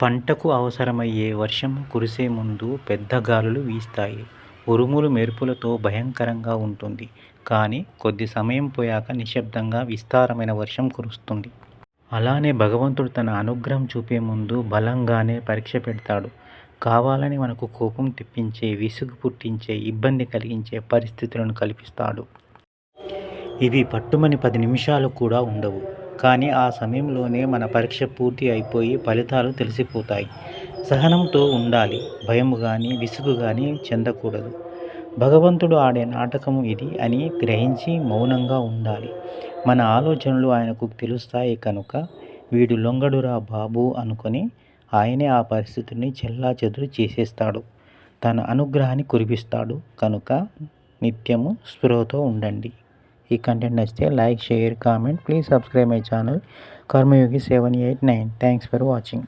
పంటకు అవసరమయ్యే వర్షం కురిసే ముందు పెద్ద గాలులు వీస్తాయి. ఉరుములు మెరుపులతో భయంకరంగా ఉంటుంది. కానీ కొద్ది సమయం పోయాక నిశ్శబ్దంగా విస్తారమైన వర్షం కురుస్తుంది. అలానే భగవంతుడు తన అనుగ్రహం చూపే ముందు బలంగానే పరీక్ష పెడతాడు. కావాలని మనకు కోపం తెప్పించే, విసుగు పుట్టించే, ఇబ్బంది కలిగించే పరిస్థితులను కల్పిస్తాడు. ఇవి పట్టుమని పది నిమిషాలు కూడా ఉండవు. కానీ ఆ సమయంలోనే మన పరీక్ష పూర్తి అయిపోయి ఫలితాలు తెలిసిపోతాయి. సహనంతో ఉండాలి. భయం కానీ విసుగు కానీ చెందకూడదు. భగవంతుడు ఆడే నాటకం ఇది అని గ్రహించి మౌనంగా ఉండాలి. మన ఆలోచనలు ఆయనకు తెలుస్తాయి కనుక వీడు లొంగడురా బాబు అనుకొని ఆయనే ఆ పరిస్థితిని చెల్లా చెదురు చేసేస్తాడు. తన అనుగ్రహాన్ని కురిపిస్తాడు కనుక నిత్యము స్పృహతో ఉండండి. ఈ కంటెంట్ నచ్చితే like, share, comment. Please subscribe my channel Karmayogi seven eight nine. Thanks for watching.